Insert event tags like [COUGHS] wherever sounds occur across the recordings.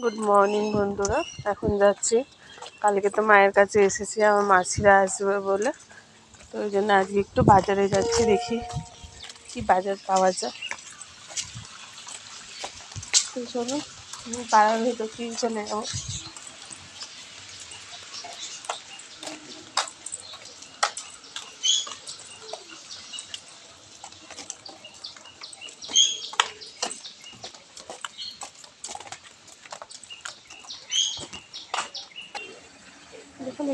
Good morning বন্ধুরা। এখন যাচ্ছি। কালকে তো মায়ের কাছে এসেছি, আমার মাসিরা আসবে বলে। তো ওই জন্য আজকে একটু বাজারে যাচ্ছি, দেখি কি বাজার পাওয়া যায়। তো চলো আমি পাড়ার ভেতর কি চলে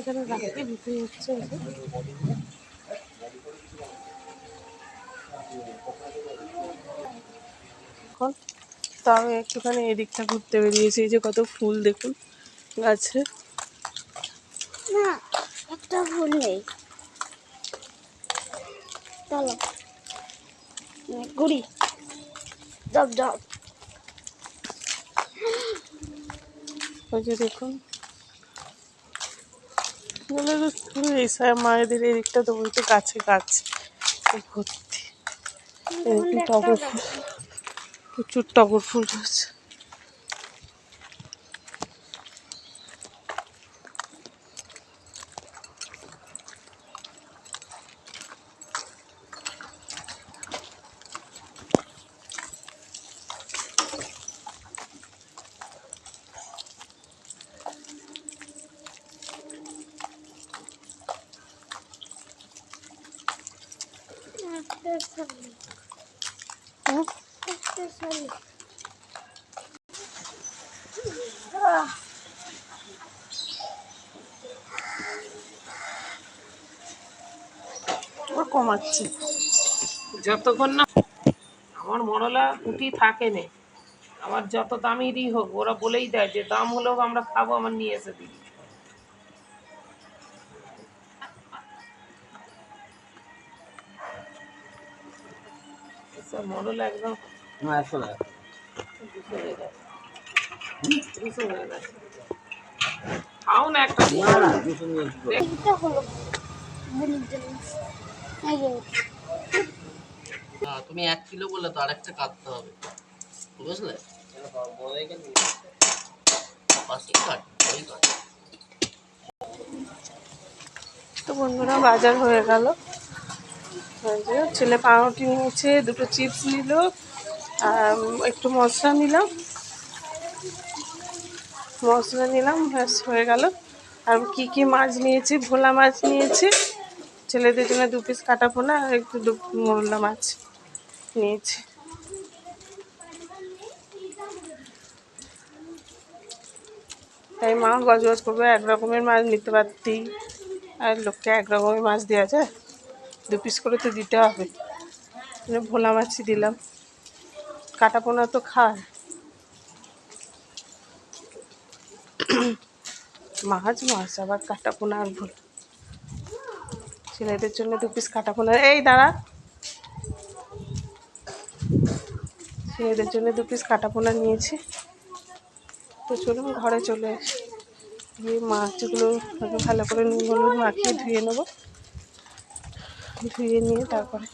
যাব দেখুন এখানে রাখি বিক্রি হচ্ছে এখন তো আমি একটুখানি এদিকটা ঘুরতে বেরিয়েছি এই যে কত ফুল দেখুন গাছে। না একটা ভুল নেই। চলো। ঘুরি। জব জব ওই যে দেখুন তো পুরো এই সাইড মায়েদের এদিকটা তো বলতে গাছে গাছ ভর্তি। এরকম টগর ফুল প্রচুর টগর ফুল রয়েছে। কমাচ্ছে। যতক্ষণ না আমার মরলা উঠি থাকে নে, আমার যত দামেরই হোক, ওরা বলেই দেয় যে দাম হলেও আমরা খাব, আমার নিয়ে এসে দিই সব মরলা একদম দুশো হয়ে গেছে। দুশো হয়ে গেছে। খাও না একটা। তুমি এক কিলো বললে তো আরেকটা কাটতে হবে। বুঝলে? তো বন্ধুরা বাজার হয়ে গেল। ছেলে পাউরুটি নিয়েছে, দুটো চিপস নিল একটু মশলা নিলাম। মশলা নিলাম, ব্যাস, হয়ে গেল। আর কি কি মাছ নিয়েছি? ভোলা মাছ নিয়েছি। ছেলেদের জন্য দু পিস কাটা পোনা আর একটু দু মোরলা মাছ নিয়েছি। তাই মা গজগজ করবে, এক রকমের মাছ নিতে পারতি। আর লোককে এক রকমের মাছ দেওয়া যায়। দু পিস করে তো দিতে হবে। মানে ভোলা মাছই দিলাম। কাটা পোনা তো খায়। মাছ মাছ, আবার কাটা পোনা আর ভোল। ছেলেদের জন্য দু পিস কাটা পোনা। এই দাঁড়া। ছেলেদের জন্য দু পিস কাটা পোনা নিয়েছি। তো চলুন ঘরে চলে আসি। গিয়ে মাছগুলো ভালো করে নুন, হলুদ মাখিয়ে ধুয়ে নেব। ধুয়ে নিয়ে তারপরে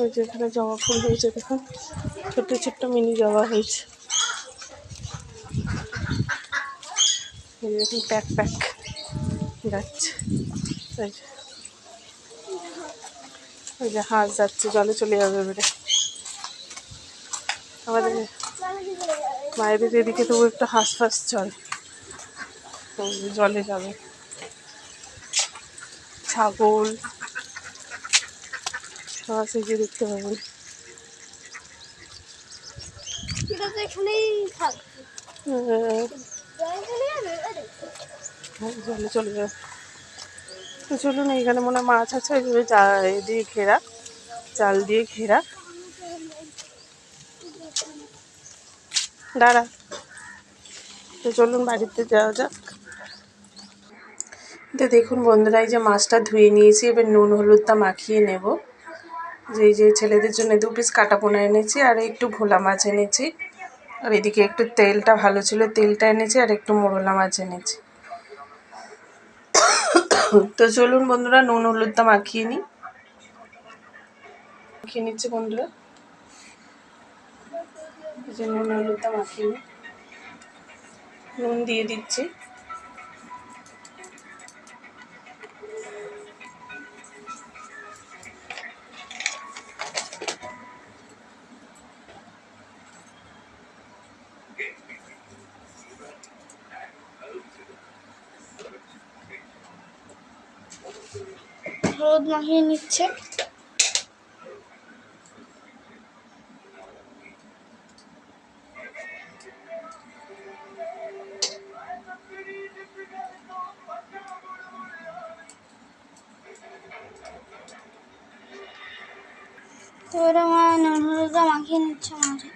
ওই যে এখানে জবা ফুল হয়েছে দেখুন ছোট্ট ছোট্ট মিনি জবা হয়েছে দেখুন প্যাক প্যাক যাচ্ছে ওই যে হাঁস যাচ্ছে জলে চলে যাবে এবারে। আমাদের মায়েদের এদিকে তবু একটু হাঁস ফাঁস চলে। জলে যাবে। ছাগল। হাঁস এই যে দেখতে পাবেন। এখানেই থাকবে চলে জলে চলে যাবে তো চলুন এখানে মনে হয় মাছ আছে ওই যে এ দিয়ে ঘেরা, চাল দিয়ে ঘেরা। দাঁড়া। তো চলুন, বাড়িতে যাওয়া যাক। তো দেখুন বন্ধুরা, এই যে মাছটা ধুয়ে নিয়েছি, এবার নুন, হলুদটা মাখিয়ে নেব। যে যে ছেলেদের জন্য দু পিস কাটা পোনা এনেছি, আর একটু ভোলা মাছ এনেছি। আর এদিকে একটু তেলটা ভালো ছিল, তেলটা এনেছি আর একটু মোরলা মাছ এনেছি। [COUGHS] তো চলুন বন্ধুরা, নুন হলুদটা মাখিয়ে নিই। মাখিয়ে নিচ্ছে বন্ধুরা। নুন হলুদটা মাখিয়ে নিই। নুন দিয়ে দিচ্ছি। হলুদ মাখিয়ে নিচ্ছে। তো মা নুন হলুদটা মাখিয়ে নিচ্ছে মাঝে।